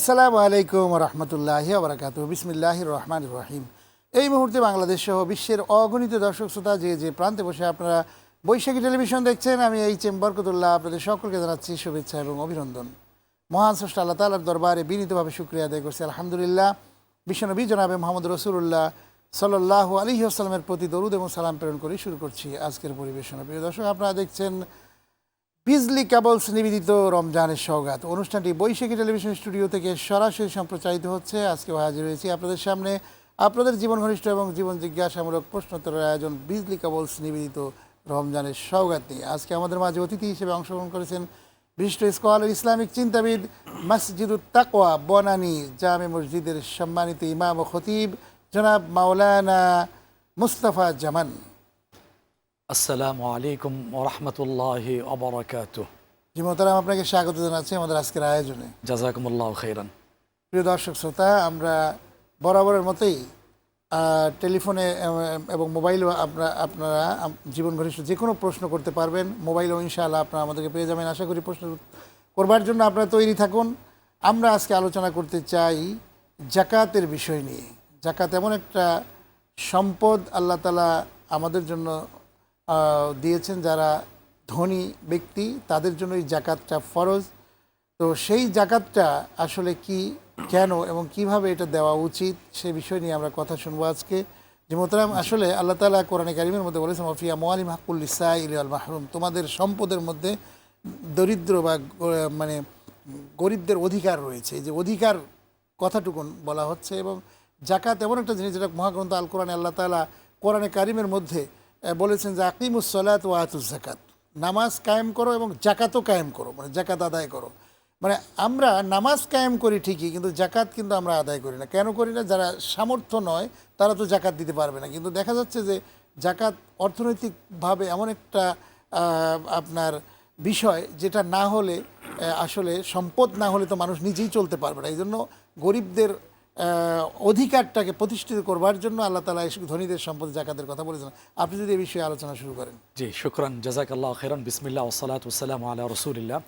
আসসালামু আলাইকুম রহমতুল্লাহ আবরাকাত বিসমিল্লাহ রহমান রহিম। এই মুহূর্তে বাংলাদেশ সহ বিশ্বের অগণিত দর্শক শ্রোতা যে যে প্রান্তে বসে আপনারা বৈশাখী টেলিভিশন দেখছেন, আমি এই চেম্বার কতুল্লাহ আপনাদের সকলকে জানাচ্ছি শুভেচ্ছা এবং অভিনন্দন। মহান স্রষ্টা আল্লাহ তালার দরবারে বিনীতভাবে শুক্রিয়া আদায় করছি। আলহামদুলিল্লাহ, বিশ্বনবী জনাবে মোহাম্মদ রসুল্লাহ সাল্লাহ আলী আসসালামের প্রতি দরুদ এবং সালাম প্রেরণ করে শুরু করছি আজকের পরিবেশনা। প্রিয় দর্শক, আপনারা দেখছেন বিজলি কেবলস নিবেদিত রমজানের সৌগাত অনুষ্ঠানটি বৈশাখী টেলিভিশন স্টুডিও থেকে সরাসরি সম্প্রচারিত হচ্ছে। আজকে হাজির হয়েছি আপনাদের সামনে। আপনাদের জীবন ঘনিষ্ঠ এবং জীবন জিজ্ঞাসামূলক প্রশ্নোত্তরের আয়োজন বিজলি কেবলস নিবেদিত রমজানের সৌগাত নিয়ে। আজকে আমাদের মাঝে অতিথি হিসেবে অংশগ্রহণ করেছেন বিশিষ্ট স্কলার ইসলামিক চিন্তাবিদ মসজিদুত তাকোয়া বনানী জামে মসজিদের সম্মানিত ইমাম ও খতিব জনাব মাওলানা মুস্তফা জামান। আসসালামু আলাইকুম ওরহমতুল্লাহ অবরাকাত জি মোহতারাম আপনাকে স্বাগত জানাচ্ছি আমাদের আজকের আয়োজনে। জাজাকুমুল্লাহ খৈরান প্রিয় দর্শক শ্রোতা আমরা বরাবরের মতোই টেলিফোনে এবং মোবাইলও আপনারা আপনারা জীবন ঘনিষ্ঠ যে কোনো প্রশ্ন করতে পারবেন। মোবাইলও ইনশাআল্লাহ আপনারা আমাদেরকে পেয়ে যাবেন। আশা করি প্রশ্ন করবার জন্য আপনারা তৈরি থাকুন। আমরা আজকে আলোচনা করতে চাই জাকাতের বিষয় নিয়ে। জাকাত এমন একটা সম্পদ আল্লাহ তালা আমাদের জন্য দিয়েছেন যারা ধনী ব্যক্তি, তাদের জন্য এই জাকাতটা ফরজ। তো সেই জাকাতটা আসলে কি, কেন এবং কীভাবে এটা দেওয়া উচিত, সে বিষয় নিয়ে আমরা কথা শুনব আজকে। যে মোতারাম আসলে আল্লাহ তালা কোরআনে কারিমের মধ্যে বলেছেন মফিয়া মোয়ালিম হাকুল ইসা ইল আল মাহরুম। তোমাদের সম্পদের মধ্যে দরিদ্র বা মানে গরিবদের অধিকার রয়েছে। যে অধিকার কথাটুকুন বলা হচ্ছে এবং জাকাত এমন একটা জিনিস যেটা মহাগ্রন্থ আল কোরআনে আল্লাহ তালা কোরআনে কারিমের মধ্যে বলেছেন যে আকিমুসলাত ও আতুস জাকাত নামাজ কায়েম করো এবং জাকাতও কায়েম করো মানে জাকাত আদায় করো। মানে আমরা নামাজ কায়েম করি ঠিকই, কিন্তু জাকাত কিন্তু আমরা আদায় করি না। কেন করি না? যারা সামর্থ্য নয়, তারা তো জাকাত দিতে পারবে না। কিন্তু দেখা যাচ্ছে যে জাকাত অর্থনৈতিকভাবে এমন একটা আপনার বিষয় যেটা না হলে আসলে সম্পদ না হলে তো মানুষ নিজেই চলতে পারবে না। এই জন্য গরিবদের অধিকারটাকে প্রতিষ্ঠিত করবার জন্য আল্লাহ তালা ধনীদের সম্পদ জাকাতের কথা বলেছেন আপনি যদি এই বিষয়ে আলোচনা শুরু করেন। জি, শুক্রান, জাজাকাল্লাহ খেরান বিসমিল্লা ওসালাত ওসালাম আল্লাহ রসুলিল্লাহ।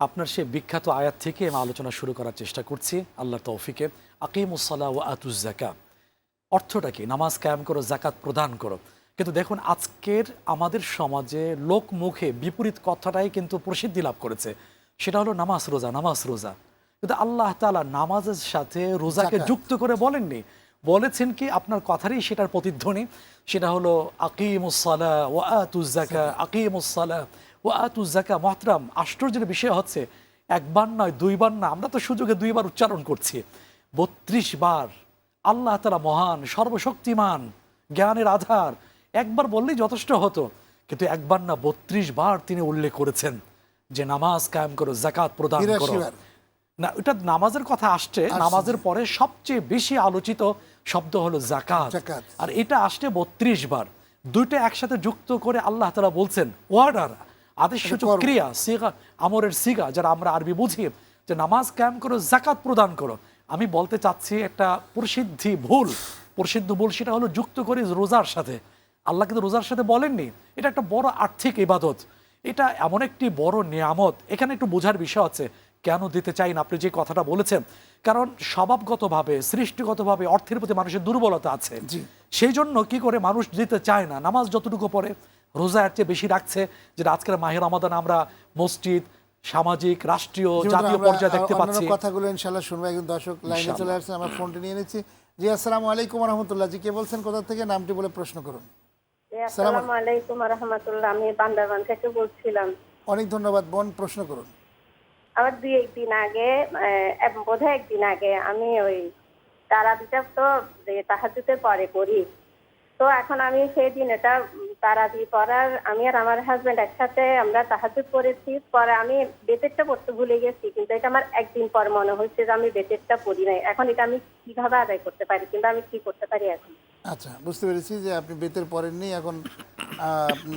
আপনার সে বিখ্যাত আয়াত থেকে আমি আলোচনা শুরু করার চেষ্টা করছি। আল্লাহ তৌফিকে। আকিমুসাল্লাহ ও আতুজ জাকা অর্থটা কি? নামাজ কায়েম করো জাকাত প্রদান করো। কিন্তু দেখুন, আজকের আমাদের সমাজে লোক মুখে বিপরীত কথাটাই কিন্তু প্রসিদ্ধি লাভ করেছে। সেটা হলো নামাজ রোজা নামাজ রোজা। কিন্তু আল্লাহ তাআলা নামাজের সাথে রোজাকে যুক্ত। করে বলেননি। বলেছেন কি আপনার কথারই সেটার প্রতিধ্বনি। সেটা হলো আকিমুসালা ও আতুজাকা আকিমুসালা ও আতুজাকা মহতরাম আশ্চর্যের বিষয় হচ্ছে একবার নয় দুইবার না আমরা তো সুযোগে দুইবার উচ্চারণ করছি। বত্রিশ বার আল্লাহ তালা মহান সর্বশক্তিমান জ্ঞানের আধার। একবার বললেই যথেষ্ট হতো কিন্তু একবার না বত্রিশ বার তিনি উল্লেখ করেছেন যে নামাজ কায়েম করো জাকাত প্রদান করো। না এটা নামাজের কথা আসছে। নামাজের পরে সবচেয়ে বেশি আলোচিত শব্দ হলো জাকাত। আর এটা আসছে বত্রিশ বার। দুইটা একসাথে যুক্ত করে আল্লাহ তালা বলছেন ওয়ার্ডার আদেশ সূচক ক্রিয়া সিগা আমরের সিগা যারা আমরা আরবি বুঝি যে নামাজ কায়েম করো জাকাত প্রদান করো। আমি বলতে চাচ্ছি একটা প্রসিদ্ধি ভুল। প্রসিদ্ধ ভুল সেটা হলো যুক্ত করে রোজার সাথে। আল্লাহ কিন্তু রোজার সাথে বলেননি। এটা একটা বড় আর্থিক ইবাদত। এটা এমন একটি বড় নিয়ামত। এখানে একটু বোঝার বিষয় আছে। কেন দিতে চাই না? আপনি যে কথাটা বলেছেন কারণ স্বভাবগতভাবে সৃষ্টিগতভাবে অর্থের প্রতি মানুষের দুর্বলতা আছে। সেই জন্য কি করে মানুষ দিতে চায় না? নামাজ যতটুকু পড়ে রোজা এর চেয়ে বেশি রাখছে যেটা আজকের মাহের রমাদান আমরা মসজিদ সামাজিক রাষ্ট্রীয় জাতীয় পর্যায়ে দেখতে পাচ্ছি। কথাগুলো ইনশাল্লাহ শুনব। একজন দর্শক লাইনে ইনশাআল্লাহ। চলে আসছেন আমরা ফোনটি নিয়ে নিচ্ছি। জি আসসালামু আলাইকুম রহমতুল্লাহ। জি কে বলছেন? কোথা থেকে? নামটি বলে প্রশ্ন করুন। আসসালামু আলাইকুম রহমতুল্লাহ। আমি বান্দারবান থেকে বলছিলাম। অনেক ধন্যবাদ। বোন প্রশ্ন করুন। আমার দুই একদিন আগে আহ, বোধহয় একদিন আগে আমি ওই তারা দিতে তো তাহাজুতের পরে করি তো এখন আমি সেই দিন এটা তারা দি পড়ার আমি আর আমার হাজবেন্ড একসাথে আমরা তাহাজুদ করেছি পরে আমি বেতেরটা পড়তে ভুলে গেছি কিন্তু এটা আমার একদিন পর মনে হচ্ছে যে আমি বেতেরটা পড়ি নাই। এখন এটা আমি কীভাবে আদায় করতে পারি কিন্তু আমি কি করতে পারি এখন? আচ্ছা বুঝতে পেরেছি যে আপনি বেতের পড়েননি এখন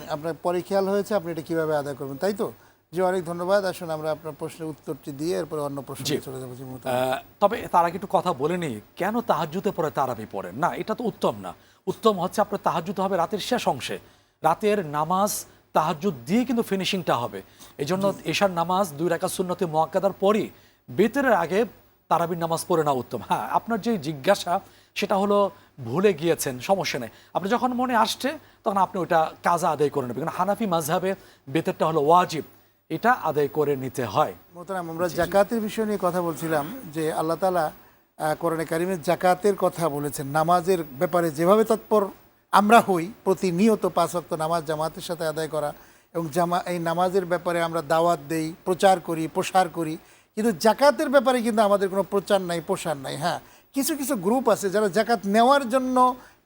আপনার পরে খেয়াল হয়েছে আপনি এটা কীভাবে আদায় করবেন তাই তো? জি অনেক ধন্যবাদ। আসুন আমরা আপনার প্রশ্নের উত্তরটি দিয়ে এরপরে অন্য প্রশ্নে চলে যাব তবে তার আগে একটু কথা বলে নিই কেন তাহাজুতে পরে তারাবি পড়েন? না এটা তো উত্তম না। উত্তম হচ্ছে আপনার তাহাজুত হবে রাতের শেষ অংশে। রাতের নামাজ তাহাজুদ দিয়ে কিন্তু ফিনিশিংটা হবে। এই জন্য এশার নামাজ দুই রাখা সুন্নতে মোয়াক্কাদার পরই বেতের আগে তারাবির নামাজ পড়ে না উত্তম। হ্যাঁ আপনার যে জিজ্ঞাসা সেটা হলো ভুলে গিয়েছেন সমস্যা নেই। আপনি যখন মনে আসছে তখন আপনি ওটা কাজা আদায় করে নেবেন। কারণ হানাফি মাঝহাবে বেতরটা হলো ওয়াজিব। এটা আদায় করে নিতে হয়। মোহতারাম, আমরা জাকাতের বিষয় নিয়ে কথা বলছিলাম যে আল্লাহ তালা কোরআনে কারিমের জাকাতের কথা বলেছেন। নামাজের ব্যাপারে যেভাবে তৎপর আমরা হই, প্রতিনিয়ত পাঁচ ওয়াক্ত নামাজ জামাতের সাথে আদায় করা এবং জামা, এই নামাজের ব্যাপারে আমরা দাওয়াত দেই, প্রচার করি, প্রসার করি। কিন্তু জাকাতের ব্যাপারে কিন্তু আমাদের কোনো প্রচার নাই, প্রসার নাই হ্যাঁ। কিছু কিছু গ্রুপ আছে যারা জাকাত নেওয়ার জন্য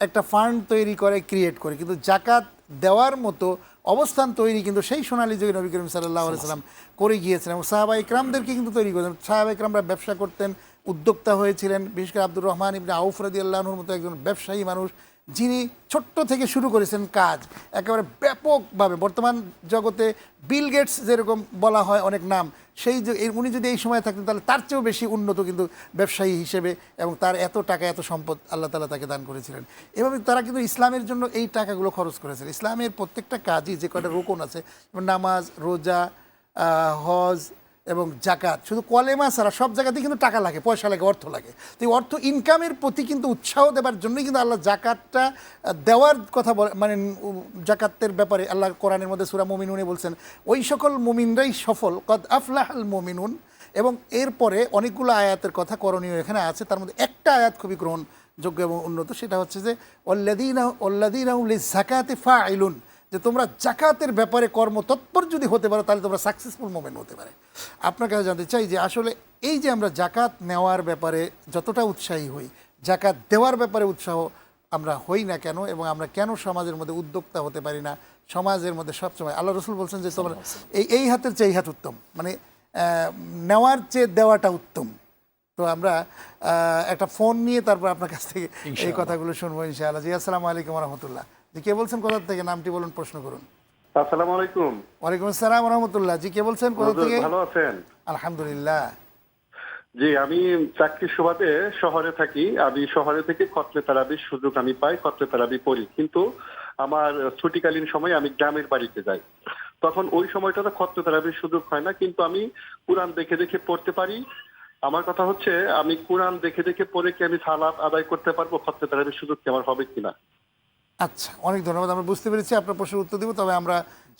একটা ফান্ড তৈরি করে ক্রিয়েট করে। কিন্তু জাকাত দেওয়ার মতো অবস্থান তৈরি কিন্তু সেই সোনালী যুগে নবী করিম সাল্লাহ সাল্লাম করে গিয়েছেন এবং সাহাবা ইকরামদেরকে কিন্তু তৈরি করেছেন সাহাবা ইকরামরা ব্যবসা করতেন, উদ্যোক্তা হয়েছিলেন। বিশেষ করে আব্দুর রহমান ইবনে আউফরাদি আল্লাহর মতো একজন ব্যবসায়ী মানুষ যিনি ছোট্ট থেকে শুরু করেছেন কাজ, একেবারে ব্যাপকভাবে। বর্তমান জগতে বিল গেটস যেরকম বলা হয় অনেক নাম, সেই যে উনি যদি এই সময় থাকতেন, তাহলে তার চেয়েও বেশি উন্নত কিন্তু ব্যবসায়ী হিসেবে এবং তার এত টাকা, এত সম্পদ আল্লাহ তালা তাকে দান করেছিলেন। এভাবে তারা কিন্তু ইসলামের জন্য এই টাকাগুলো খরচ করেছেন। ইসলামের প্রত্যেকটা কাজই যে কটা রোকন আছে নামাজ, রোজা হজ এবং জাকাত। শুধু কলেমা ছাড়া সব জায়গাতেই কিন্তু টাকা লাগে, পয়সা লাগে, অর্থ লাগে। তো এই অর্থ ইনকামের প্রতি কিন্তু উৎসাহ দেওয়ার জন্যই কিন্তু আল্লাহ জাকাতটা দেওয়ার কথা বলে মানে জাকাতের ব্যাপারে আল্লাহ কোরআনের মধ্যে সুরা মুমিনুনে বলছেন, ওই সকল মুমিনরাই সফল, কদ আফলাহ আল মুমিনুন। এবং এরপরে অনেকগুলো আয়াতের কথা করণীয় এখানে আছে, তার মধ্যে একটা আয়াত খুবই গ্রহণযোগ্য এবং উন্নত, সেটা হচ্ছে যে অল্লাদিনা অল্লাদিনা জাকাতে ফা আইলুন যে তোমরা জাকাতের ব্যাপারে কর্ম তৎপর যদি হতে পারো তাহলে তোমরা সাকসেসফুল মোমেন্ট হতে পারে। আপনার কাছে জানতে চাই যে আসলে এই যে আমরা জাকাত নেওয়ার ব্যাপারে যতটা উৎসাহী হই জাকাত দেওয়ার ব্যাপারে উৎসাহ আমরা হই না কেন এবং আমরা কেন সমাজের মধ্যে উদ্যোক্তা হতে পারি না? সমাজের মধ্যে সবসময় আল্লাহ রসুল বলছেন যে তোমরা এই এই হাতের চেয়ে এই হাত উত্তম। মানে নেওয়ার চেয়ে দেওয়াটা উত্তম। তো আমরা একটা ফোন নিয়ে তারপর আপনার কাছ থেকে এই কথাগুলো শুনব ইনশাআল্লাহ। জি আসসালামু আলাইকুম রহমতুল্লাহ। জি কে বলছেন কোথা থেকে? নামটি বলুন প্রশ্ন করুন। আসসালামু আলাইকুম। ওয়ালাইকুম আসসালাম রহমতুল্লাহ। জি কে বলছেন কোথা থেকে? ভালো আছেন? আলহামদুলিল্লাহ। জি আমি চাকরির সুবাদে শহরে থাকি। আমি শহরে থেকে তারাবির সুযোগ আমি পাই কতলে তারাবি পড়ি কিন্তু আমার ছুটিকালীন সময় আমি গ্রামের বাড়িতে যাই। তখন ওই সময়টাতে খতলে তারাবির সুযোগ হয় না কিন্তু আমি কোরআন দেখে দেখে পড়তে পারি। আমার কথা হচ্ছে আমি কোরআন দেখে দেখে পড়ে কি আমি সালাত আদায় করতে পারব খতলে তারাবির সুযোগ কি আমার হবে কিনা? আচ্ছা অনেক ধন্যবাদ। আমরা বুঝতে পেরেছি আপনার প্রশ্নের উত্তর দিব তবে আমরা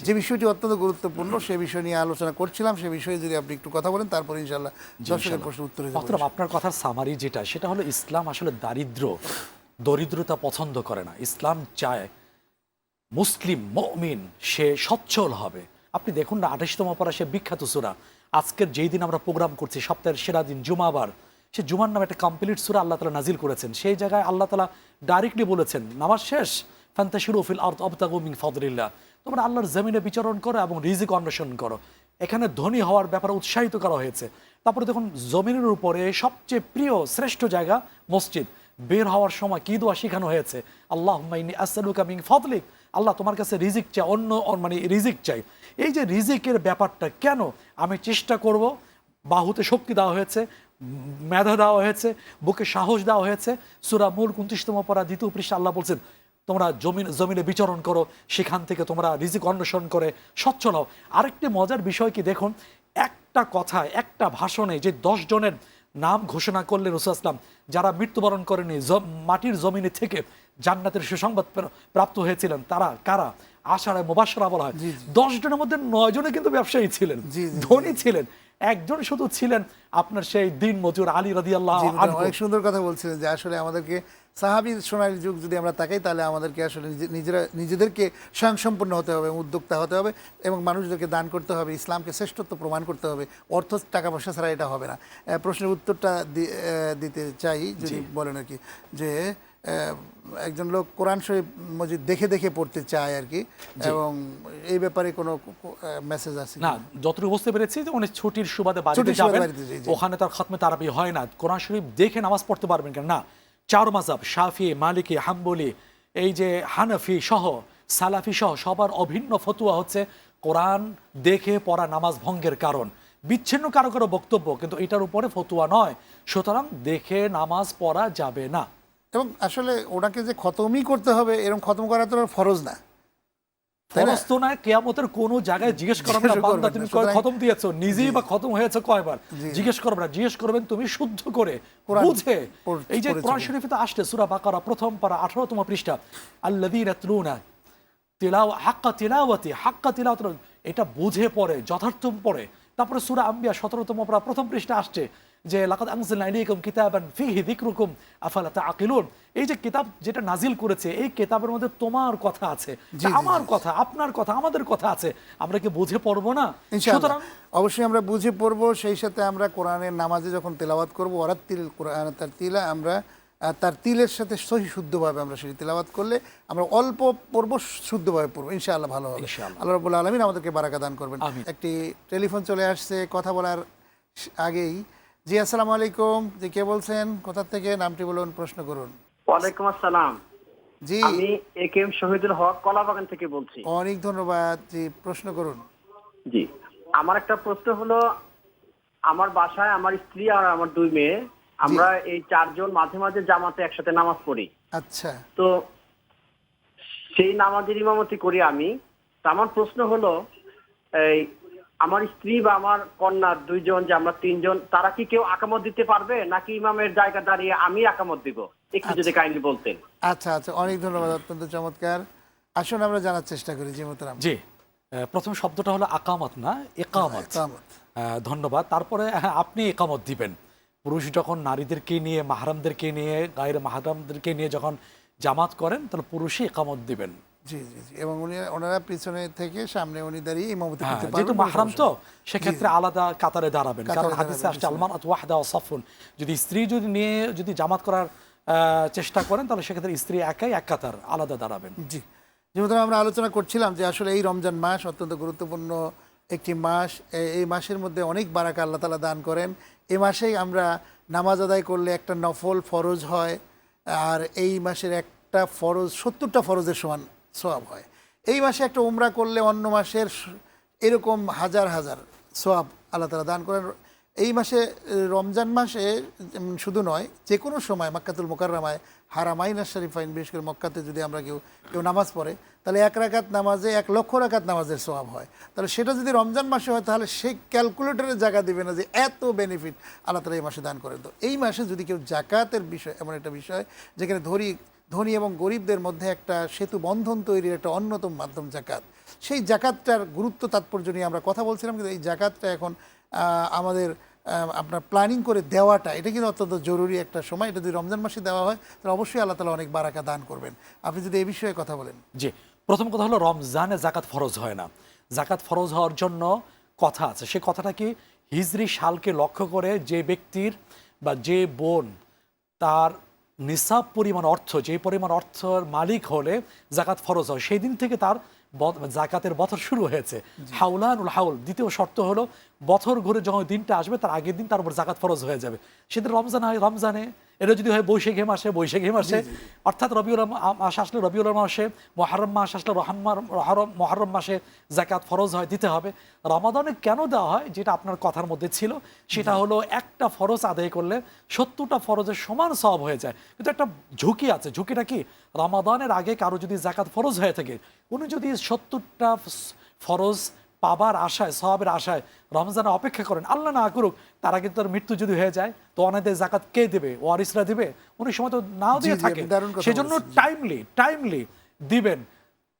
যে বিষয়টি অত্যন্ত গুরুত্বপূর্ণ সে বিষয় নিয়ে আলোচনা করছিলাম সে বিষয়ে যদি আপনি একটু কথা বলেন তারপর ইনশাল্লাহ দর্শকের প্রশ্নের উত্তর আপনার কথার সামারি যেটা সেটা হলো ইসলাম আসলে দারিদ্র দরিদ্রতা পছন্দ করে না। ইসলাম চায় মুসলিম মমিন সে সচ্ছল হবে। আপনি দেখুন না আঠাশতম পড়া সে বিখ্যাত সুরা। আজকের যেই দিন আমরা প্রোগ্রাম করছি সপ্তাহের সেরা দিন জুমাবার। সে জুমার নামে একটা কমপ্লিট সুরা আল্লাহ তালা নাজিল করেছেন। সেই জায়গায় আল্লাহ তালা ডাইরেক্টলি বলেছেন, নামাজ শেষ, ফান্তাশির ফিল আর্থ অবতাগু মিন ফদরিল্লাহ তোমরা আল্লাহর জমিনে বিচরণ করো এবং রিজিক অন্বেষণ করো। এখানে ধনী হওয়ার ব্যাপারে উৎসাহিত করা হয়েছে। তারপরে দেখুন, জমিনের উপরে সবচেয়ে প্রিয়, শ্রেষ্ঠ জায়গা মসজিদ। বের হওয়ার সময় কি দোয়া শেখানো হয়েছে? আল্লাহ আসালুকা মিং ফদলিক। আল্লাহ তোমার কাছে রিজিক চাই অন্য মানে রিজিক চাই এই যে রিজিকের ব্যাপারটা কেন? আমি চেষ্টা করব, বাহুতে শক্তি দেওয়া হয়েছে। মেধা দেওয়া হয়েছে বুকে সাহস দেওয়া হয়েছে। সুরা মূল উনত্রিশতম পড়া দ্বিতীয় পৃষ্ঠা আল্লাহ বলছেন তোমরা জমিন জমিনে বিচরণ করো সেখান থেকে তোমরা রিজিক অন্বেষণ করে সচ্ছল হও আরেকটি মজার বিষয় কি দেখুন একটা কথায় একটা ভাষণে যে দশ জনের নাম ঘোষণা করলেন রসুল আসলাম যারা মৃত্যুবরণ করেনি মাটির জমিনে থেকে জান্নাতের সুসংবাদ প্রাপ্ত হয়েছিলেন তারা কারা? আশারায় মুবাসরা বলা হয়। দশ জনের মধ্যে নয় জনে কিন্তু ব্যবসায়ী ছিলেন ধনী ছিলেন। একজন শুধু ছিলেন আপনার সেই দিন মজুর আলী রাদি আল্লাহ অনেক সুন্দর কথা বলছিলেন যে আসলে আমাদেরকে সাহাবি সোনালী যুগ যদি আমরা তাকাই তাহলে আমাদেরকে আসলে নিজেরা নিজেদেরকে স্বয়ংসম্পন্ন হতে হবে উদ্যোক্তা হতে হবে এবং মানুষদেরকে দান করতে হবে ইসলামকে শ্রেষ্ঠত্ব প্রমাণ করতে হবে অর্থ টাকা পয়সা ছাড়া এটা হবে না। প্রশ্নের উত্তরটা দিতে চাই যদি বলেন আর কি যে একজন লোক কোরআন শরীফ মসজিদ দেখে দেখে পড়তে চায় আর কি এবং এই ব্যাপারে কোনো মেসেজ আছে না যতটুকু বুঝতে পেরেছি যে উনি ছুটির সুবাদে বাড়িতে যাবেন। ওখানে তার খতমে তারাবি হয় না। কোরআন শরীফ দেখে নামাজ পড়তে পারবেন কেন? না চার মাজাব শাফি মালিকি হাম্বলি এই যে হানাফি সহ সালাফি সহ সবার অভিন্ন ফতুয়া হচ্ছে কোরআন দেখে পড়া নামাজ ভঙ্গের কারণ। বিচ্ছিন্ন কারও কারও বক্তব্য কিন্তু এটার উপরে ফতুয়া নয়। সুতরাং দেখে নামাজ পড়া যাবে না। এবং আসলে ওনাকে যে খতমই করতে হবে এরকম খতম করা তো ফরজ না। ফরজ তো না কেয়ামতের কোন জায়গায় জিজ্ঞেস করবে না বান্দা তুমি কয় খতম দিয়েছ? নিজেই বা খতম হয়েছে কয়বার? জিজ্ঞেস করবে না জিজ্ঞেস করবেন তুমি শুদ্ধ করে বুঝে। এই যে কোরআন শরীফে তো আসছে সূরা বাকারা প্রথম পারা 18তম পৃষ্ঠা। আল্লাযীনা ইয়াতলুনা তিলাও হাক্কা তিলাওয়াতি হাক্কা তিলাওয়াত এটা বুঝে পড়ে যথার্থ পড়ে। তারপরে সূরা আম্বিয়া 17তম পারা প্রথম পৃষ্ঠা আসছে। যে লাকাদ আনজালনা ইলাইকুম কিতাবান ফীহি যিকরুকুম আফালা তাআকিলুন? এই যে কিতাব যেটা নাজিল করেছে এই কিতাবের মধ্যে তোমার কথা আছে আমার কথা আপনার কথা আমাদের কথা আছে আমরা কি বুঝে পড়ব না? সুতরাং অবশ্যই আমরা বুঝে পড়ব সেই সাথে আমরা কোরআনের নামাজে যখন তেলাওয়াত করব ওরাত তিল কোরআন তার তিলা আমরা তার তিলের সাথে সহি শুদ্ধভাবে আমরা সেটি তেলাওয়াত করলে আমরা অল্প পড়ব শুদ্ধভাবে পড়ব ইনশাআল্লাহ ভালো হবে। আল্লাহ রবুল্লা আলমিন আমাদেরকে বারাকা দান করবেন। একটি টেলিফোন চলে আসছে কথা বলার আগেই জি আসসালামু আলাইকুম। জি কে বলছেন? কোথা থেকে? নামটি বলুন প্রশ্ন করুন। ওয়ালাইকুম আসসালাম। জি। আমি এ কে এম শহীদুল হক কলাবাগান থেকে বলছি। অনেক ধন্যবাদ। জি প্রশ্ন করুন। জি। আমার একটা প্রশ্ন হলো আমার বাসায় আমার স্ত্রী আর আমার দুই মেয়ে আমরা এই চারজন মাঝে মাঝে জামাতে একসাথে নামাজ পড়ি। আচ্ছা। তো সেই নামাজের ইমামতি করি আমি। তো আমার প্রশ্ন হলো এই আমার স্ত্রী বা আমার কন্যা দুইজন যে আমরা তিনজন তারা কি কেউ আকামত দিতে পারবে? নাকি ইমামের জায়গা দাঁড়িয়ে আমি আকামত দিব? একটু যদি কাইন্ডলি বলতেন। আচ্ছা আচ্ছা। অনেক ধন্যবাদ অত্যন্ত চমৎকার। আসুন আমরা জানার চেষ্টা করি জি মোহতারাম। জি। প্রথম শব্দটা হলো আকামত না? একামত। একামত। ধন্যবাদ। তারপরে হ্যাঁ, আপনি একামত দিবেন। পুরুষ যখন নারীদেরকে নিয়ে মাহারামদেরকে নিয়ে গায়ের মাহারামদেরকে নিয়ে যখন জামাত করেন তাহলে পুরুষই একামত দিবেন। জি জি জি। এবং উনি ওনারা পিছনে থেকে সামনে উনি দাঁড়িয়ে ইমামতি হ্যাঁ, করতে পারবেন কোনো মাহারাম তো সেক্ষেত্রে আলাদা কাতারে দাঁড়াবেন। কারণ হাদিসে আসছে। আলমান ওয়াহদা সফুন যদি স্ত্রী যদি নিয়ে যদি জামাত করার চেষ্টা করেন তাহলে সেক্ষেত্রে স্ত্রী একাই এক কাতার আলাদা দাঁড়াবেন। জি। যেমন আমরা আলোচনা করছিলাম যে আসলে এই রমজান মাস অত্যন্ত গুরুত্বপূর্ণ একটি মাস। এই মাসের মধ্যে অনেক বারাকা আল্লাহ তালা দান করেন। এই মাসেই আমরা নামাজ আদায় করলে একটা নফল ফরজ হয়। আর এই মাসের একটা ফরজ সত্তরটা ফরজের সমান সোয়াব হয়। এই মাসে একটা উমরা করলে অন্য মাসের এরকম হাজার হাজার সোয়াব আল্লাহ তালা দান করেন। এই মাসে, রমজান মাসে শুধু নয় যে কোনো সময় মাক্কাতুল মোকাররামায়, হারামাইন শরীফাইন বিশেষ করে মক্কাতে যদি আমরা কেউ কেউ নামাজ পড়ে, তাহলে এক রাকাত নামাজে, এক লক্ষ রাকাত নামাজের সোয়াব হয়। তাহলে সেটা যদি রমজান মাসে হয়, তাহলে সেই ক্যালকুলেটরের জায়গা দিবে না যে এত বেনিফিট আল্লাহ তালা এই মাসে দান করেন। তো এই মাসে যদি কেউ জাকাতের বিষয়, এমন একটা বিষয়, যেখানে ধরি ধনী এবং গরিবদের মধ্যে একটা সেতু বন্ধন তৈরির একটা অন্যতম মাধ্যম জাকাত। সেই জাকাতটার গুরুত্ব, তাৎপর্য নিয়ে আমরা কথা বলছিলাম, কিন্তু এই জাকাতটা এখন আমাদের আপনার প্ল্যানিং করে দেওয়াটা, এটা কিন্তু অত্যন্ত জরুরি একটা সময়। এটা যদি রমজান মাসে দেওয়া হয়, তাহলে অবশ্যই আল্লাহ তালা অনেক বারাকা দান করবেন। আপনি যদি এই বিষয়ে কথা বলেন। জি, প্রথম কথা হলো রমজানে জাকাত ফরজ হয় না। জাকাত ফরজ হওয়ার জন্য কথা আছে। সে কথাটা কি? হিজরি সালকে লক্ষ্য করে যে ব্যক্তির বা যে বোন তার নিসাব পরিমাণ অর্থ যে পরিমাণ অর্থের মালিক হলে জাকাত ফরজ হয়। সেই দিন থেকে তার জাকাতের বছর শুরু হয়েছে। হাউলানুল হাউল দ্বিতীয় শর্ত হলো বছর ঘুরে যখন দিনটা আসবে তার আগের দিন তার উপর জাকাত ফরজ হয়ে যাবে। সেদিন রমজান হয় রমজানে এটা যদি হয় বৈশাখী মাসে বৈশাখী মাসে। অর্থাৎ রবিউল মাস আসলে রবিউল মাসে মহারম মাস আসলে মহরম মহরম মাসে জাকাত ফরজ হয় দিতে হবে। রমাদানে কেন দেওয়া হয় যেটা আপনার কথার মধ্যে ছিল সেটা হলো একটা ফরজ আদায় করলে সত্তরটা ফরজের সমান সব হয়ে যায়। কিন্তু একটা ঝুঁকি আছে ঝুঁকিটা কি? রমাদানের আগে কারও যদি জাকাত ফরজ হয়ে থাকে উনি যদি সত্তরটা ফরজ পাবার আশায় সবের আশায় রমজানে অপেক্ষা করেন। আল্লাহ না করুক তারা কিন্তু তার মৃত্যু যদি হয়ে যায় তো অনেদের জাকাত কে দেবে? ওয়ারিসরা দিবে? অনেক সময় তো নাও দিয়ে থাকে। সেজন্য টাইমলি টাইমলি দিবেন।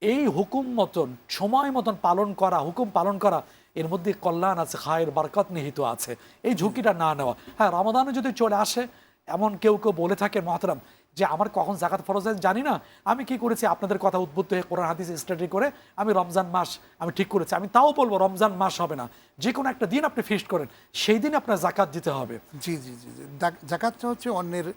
এই হুকুম মতন সময় মতন পালন করা হুকুম পালন করা এর মধ্যে কল্যাণ আছে খায়ের বারকত নিহিত আছে। এই ঝুঁকিটা না নেওয়া। হ্যাঁ রমাদানে যদি চলে আসে এমন কেউ কেউ বলে থাকে মহতরাম যে আমার কখন জাকাত ফরজ হয় জানি না। আমি কি করেছি? আপনাদের কথা উদ্বুদ্ধ হয়ে কোরআন হাদিস স্টাডি করে আমি রমজান মাস আমি ঠিক করেছি। আমি তাও বলব রমজান মাস হবে না। যে কোনো একটা দিন আপনি ফিস্ট করেন সেই দিন আপনার জাকাত দিতে হবে। জি জি জি জাকাতটা হচ্ছে অন্যের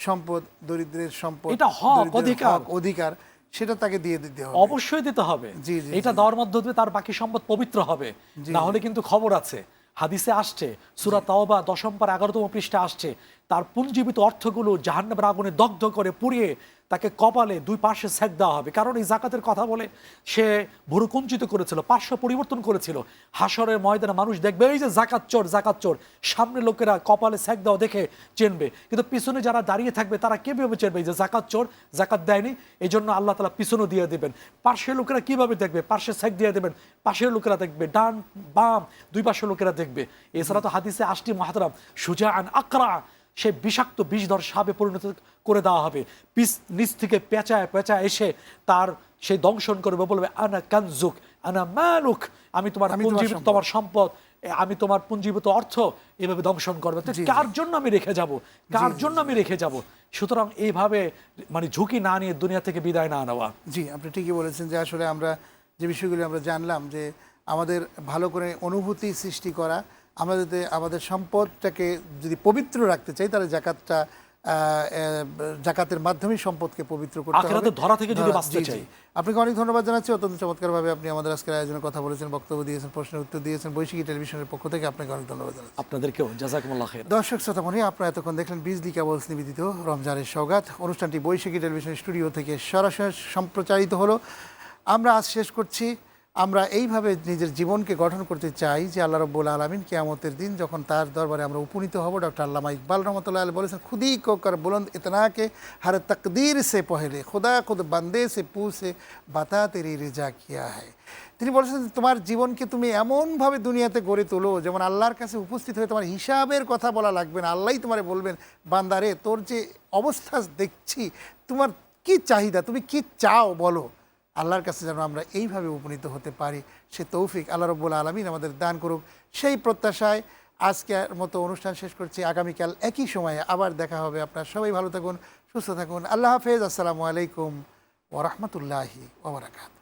সম্পদ দরিদ্রের সম্পদ এটা হক, অধিকার। অধিকার সেটা তাকে দিয়ে দিতে হবে। অবশ্যই দিতে হবে। জি, জি, এটা। দেওয়ার মাধ্যমে তার বাকি সম্পদ পবিত্র হবে। না হলে কিন্তু খবর আছে। হাদিসে আসছে সুরা তাওবা দশম পার এগারোতম পৃষ্ঠে আসছে তার পুঞ্জীবিত অর্থগুলো জাহান্নামের আগুনে দগ্ধ করে পুড়িয়ে তাকে কপালে দুই পাশে স্যাক দেওয়া হবে। কারণ এই জাকাতের কথা বলে সে ভুরু কুঞ্চিত করেছিল, পার্শ্ব পরিবর্তন করেছিল। হাসরের ময়দানে মানুষ দেখবে, এই যে জাকাত চোর জাকাত চোর। সামনে লোকেরা কপালে স্যাক দেওয়া দেখে চেনবে। কিন্তু পিছনে যারা দাঁড়িয়ে থাকবে, তারা কীভাবে চেনবে? এই যে জাকাত চোর, জাকাত দেয়নি এই জন্য আল্লাহ তালা পিছনও দিয়ে দেবেন। পার্শ্বের লোকেরা কীভাবে দেখবে? পার্শ্বে স্যাক দিয়ে দেবেন। পাশের লোকেরা দেখবে, ডান, বাম, দুই পাশের লোকেরা দেখবে। এছাড়া তো হাদিসে আষ্টি মাহাতারাম সুজা আন আকরা। সে বিষাক্ত বিষধর সাপে পরিণত করে দেওয়া হবে। পিস নিচ থেকে পেঁচায় পেঁচায় এসে তার সে দংশন করবে বলবে আনা কানজুক আনা মালুক আমি তোমার পুঞ্জীবিত তোমার সম্পদ। আমি তোমার পুঞ্জীবিত অর্থ এভাবে দংশন করবে। তো। কার জন্য আমি রেখে যাব? কার জন্য আমি রেখে যাব? সুতরাং এইভাবে মানে ঝুঁকি না নিয়ে দুনিয়া থেকে বিদায় না নেওয়া। জি আপনি ঠিকই বলেছেন যে আসলে আমরা যে বিষয়গুলি আমরা জানলাম যে আমাদের ভালো করে অনুভূতি সৃষ্টি করা আমরা যাতে আমাদের সম্পদটাকে যদি পবিত্র রাখতে চাই তাহলে জাকাতটা জাকাতের মাধ্যমে সম্পদকে পবিত্র করতে হবে। ধরা থেকে যদি বাঁচতে। চাই। আপনাকে অনেক ধন্যবাদ জানাচ্ছি। অত্যন্ত চমৎকারভাবে আপনি আমাদের আজকের আয়োজনে কথা বলেছেন বক্তব্য দিয়েছেন প্রশ্নের উত্তর দিয়েছেন। বৈশাখী টেলিভিশনের পক্ষ থেকে আপনাকে অনেক ধন্যবাদ জানাচ্ছি। আপনাদেরকেও জাজাকুমুল্লাহ খের দর্শক শ্রোতামণি আপনারা এতক্ষণ দেখলেন বিজলি কেবলস নিবেদিত রমজানের সৌগাত অনুষ্ঠানটি বৈশাখী টেলিভিশন স্টুডিও থেকে সরাসরি সম্প্রচারিত হলো। আমরা আজ শেষ করছি। আমরা এইভাবে নিজের জীবনকে গঠন করতে চাই যে আল্লাহ রব্বুল আলমিন কেয়ামতের দিন যখন তার দরবারে আমরা উপনীত হব, ডক্টর আল্লামা ইকবাল রহমতুল্লাহ আলী বলেছেন, খুদি কো কর বুলন্দ ইতনাকে, হর তকদির সে পহেলে, খুদা খুদ বান্দে সে পু সে বাতা তেরি রেজা কিয়া হ্যায়। তিনি বলেছেন, তোমার জীবনকে তুমি এমনভাবে দুনিয়াতে গড়ে তোলো, যেমন আল্লাহর কাছে উপস্থিত হয়ে তোমার হিসাবের কথা বলা লাগবে না। আল্লাহই তোমারে বলবেন, বান্দারে, তোর যে অবস্থা দেখছি, তোমার কি চাহিদা, তুমি কি চাও বলো? আল্লাহর কাছে যেন আমরা এইভাবে উপনীত হতে পারি। সে তৌফিক আল্লাহ রব্বুল আলমিন আমাদের দান করুক। সেই প্রত্যাশায় আজকের মতো অনুষ্ঠান শেষ করছি। আগামীকাল একই সময়ে আবার দেখা হবে। আপনার সবাই ভালো থাকুন, সুস্থ থাকুন। আল্লাহ হাফেজ। আসসালামু আলাইকুম ওরহমতুল্লাহি ওবরাকাত